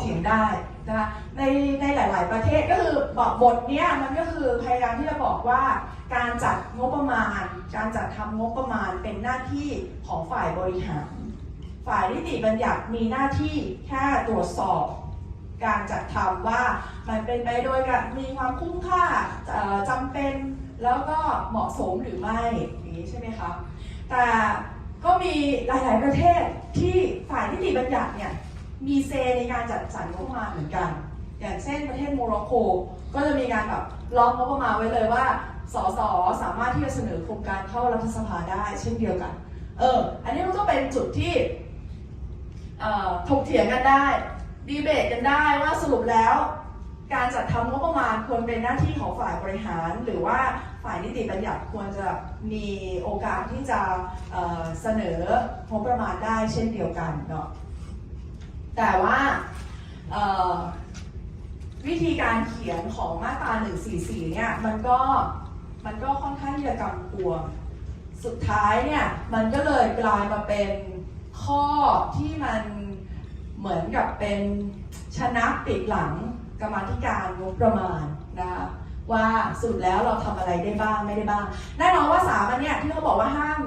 เถียงได้นะคะในในหลาย ๆ ประเทศก็คือบอกบทเนี้ยมันก็คือพยายามที่จะบอกว่าการจัดงบประมาณ การจัดทำงบประมาณเป็นหน้าที่ของฝ่ายบริหาร ฝ่ายนิติบัญญัติมีหน้าที่แค่ตรวจสอบ การจัดทำว่ามันเป็นไปโดยการมีความคุ้มค่าเอ่อจำเป็นแล้วก็เหมาะสมหรือไม่อย่างนี้ใช่ไหมคะแต่ก็มีหลาย ๆ ประเทศที่ฝ่ายนิติบัญญัติเนี่ย มีเซในการจัดสรรงบประมาณเหมือนกัน อย่างเช่นประเทศโมร็อกโกก็จะมีการแบบล็อกงบประมาณไว้เลยว่าสสสามารถที่จะเสนอโครงการเข้ารัฐสภาได้เช่นเดียวกัน เออ อันนี้มันก็เป็นจุดที่ถกเถียงกันได้ ดีเบตกันได้ว่าสรุปแล้ว การจัดทำงบประมาณควรเป็นหน้าที่ของฝ่ายบริหาร หรือว่าฝ่ายนิติบัญญัติควรจะมีโอกาสที่จะเเสนองบประมาณได้เช่นเดียวกันเนาะ แต่ว่าวิธีการเขียนของมาตรา 144 เนี่ยมันก็มันก็ค่อนข้างที่จะกำกวมสุดท้ายเนี่ยมันก็เลยกลายมาเป็นข้อที่มันเหมือนกับเป็นชนะปิดหลังกรรมธิการงบประมาณนะคะว่าสุดแล้วเราทำอะไรได้บ้างไม่ได้บ้างแน่นอนว่าสามอันเนี่ยที่เขาบอกว่าห้าม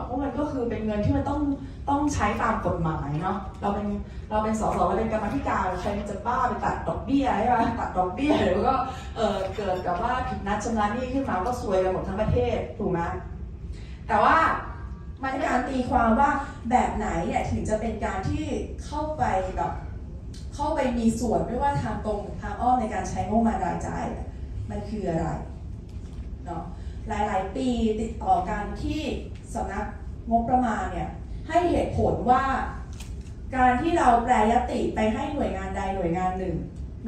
อกเพราะมันก็คือเป็นเงินที่มันต้องต้องใช้ตามกฎหมายเนาะเราเป็นเราเป็นสสเราเป็นกรรมธิการใครมันจะบ้าไปตัดดอกเบี้ยใช่ไหมตัดดอกเบี้ยเดี๋ยวก็เออเกิดกับว่าผิดนัดชำระหนี้ขึ้นมาก็ซวยกันหมดทั้งประเทศถูกไหมแต่ว่ามันเป็นการตีความว่าแบบไหนเนี่ยถึงจะเป็นการที่เข้าไปแบบเข้าไปมีส่วนไม่ว่าทางตรงหรือทางอ้อมในการใช้งบมารายจ่ายเนี่ยมันคืออะไรเนาะหลาย ๆ ปีติดต่อกันที่ สำนักงบประมาณเนี่ยให้เหตุผลว่าการที่เราแปรยติไปให้หน่วยงานใดหน่วยงานหนึ่ง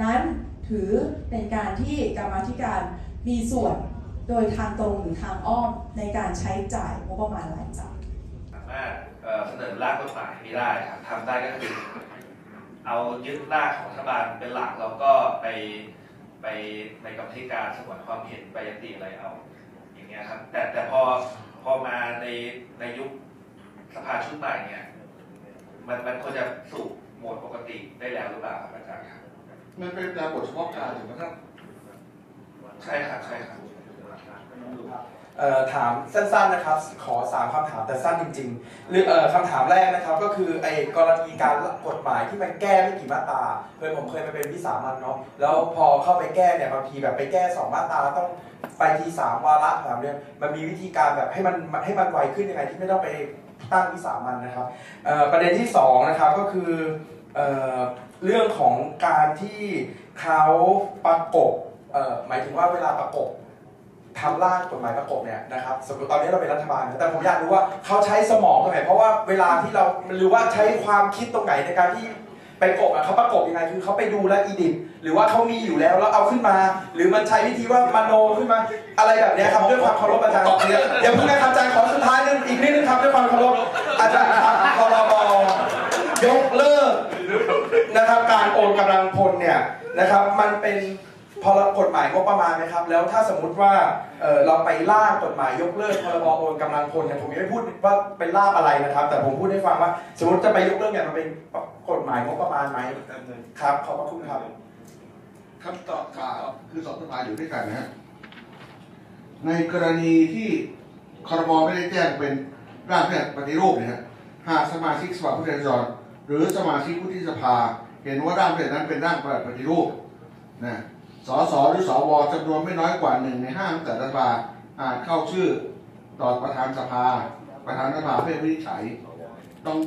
นั้นถือเป็นการที่กรรมธิการมีส่วนโดยทางตรงหรือทางอ้อมในการใช้จ่ายงบประมาณรายจ่ายสามารถเสนอร่างกฎหมายนี้ได้ครับทำได้ก็คือเอายึดร่างของรัฐบาลเป็นหลักแล้วก็ไปไปในกรรมธิการสงวนความเห็นไปยติอะไรเอาอย่างเงี้ยครับแต่แต่พอ พอมาในในยุคสภาชุดใหม่เนี่ย มันมันควรจะสู่โหมดปกติได้แล้วหรือเปล่าครับอาจารย์ครับมันเป็นการบทเฉพาะการถูกไหมครับ ใช่ครับใช่ครับเอ่อ ถามสั้นๆนะครับ ขอสามคำถามแต่สั้นจริงๆหรือเอ่อคำถามแรกนะครับก็คือไอ้กรณีการกฎหมายที่มันแก้ไม่กี่มาตราเคยผมเคยไปเป็นวิสามันเนาะแล้วพอเข้าไปแก้เนี่ยบางทีแบบไปแก้สองมาตราต้องไปทีสามวาระถามเนี่ยมันมีวิธีการแบบให้มันให้มันไวขึ้นยังไงที่ไม่ต้องไปตั้งวิสามันนะครับประเด็นที่สองนะครับก็คือเอเรื่องของการที่เขาประกบหมายถึงว่าเวลาประกบ ทำร่างกฎหมายประกบเนี่ยนะครับสมมติตอนนี้เราเป็นรัฐบาลนะแต่ผมอยากรู้ว่าเขาใช้สมองตรงไหนเพราะว่าเวลาที่เราหรือว่าใช้ความคิดตรงไหนในการที่ไปกบอะเขาประกบยังไงคือเขาไปดูแลวอีดิทหรือว่าเขามีอยู่แล้วแล้วเอาขึ้นมา หรือมันใช้วิธีว่ามโนขึ้นมาอะไรแบบเนี้ยครับด้วยความเคารพอาจารย์เดี๋ยวเดี๋ยวพูดนะครับอาจารย์ขอสุดท้ายนึงอีกนิดนึงครับด้วยความเคารพอาจารย์ครับคอรมยกเลิกนะครับการโอนกำลังพลเนี่ยนะครับมันเป็น พอกฎหมายงบประมาณนะครับ แล้วถ้าสมมติว่าเอ่อเราไปล่ากฎหมายยกเลิกพรบโอนกำลังพลเนี่ยผมยังไม่พูดว่าเป็นล่าอะไรนะครับ แต่ผมพูดให้ฟังว่า สมมติจะไปยกเลิกเนี่ยมันเป็นกฎหมายงบประมาณไหมครับขอบพระคุณครับคำตอบข่าวคือสองสภายอยู่ด้วยกันนะฮะในกรณีที่ครมไม่ได้แจ้งเป็นร่างแรกปฏิรูปเนี่ยหากสมาชิกสภาผู้แทนราษฎรหรือสมาชิกวุฒิสภา เห็นว่าร่างแรกนั้นเป็นร่างปฏิรูปนะ สสหรือสวจำนวนไม่น้อยกว่าหนึ่งในห้าของแต่ละสภาอาจเข้าชื่อต่อประธานสภา ประธานสภาเพื่อวินิจฉัยต้อง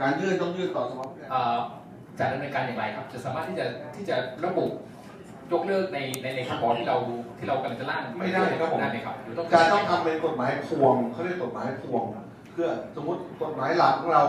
การยื่นต้องยื่นต่อสภาผู้แทนเอ่อจะดำเนินการอย่างไรครับ จะสามารถที่จะที่จะระบุยกเลิกในในในคำร้องที่เราที่เรากำลังจะร่างไม่ได้ครับผมได้ไหมครับหรือต้องการต้องทำเป็นกฎหมายพวงเขาเรียกกฎหมายพวงเพื่อสมมติกฎหมายหลักของเรา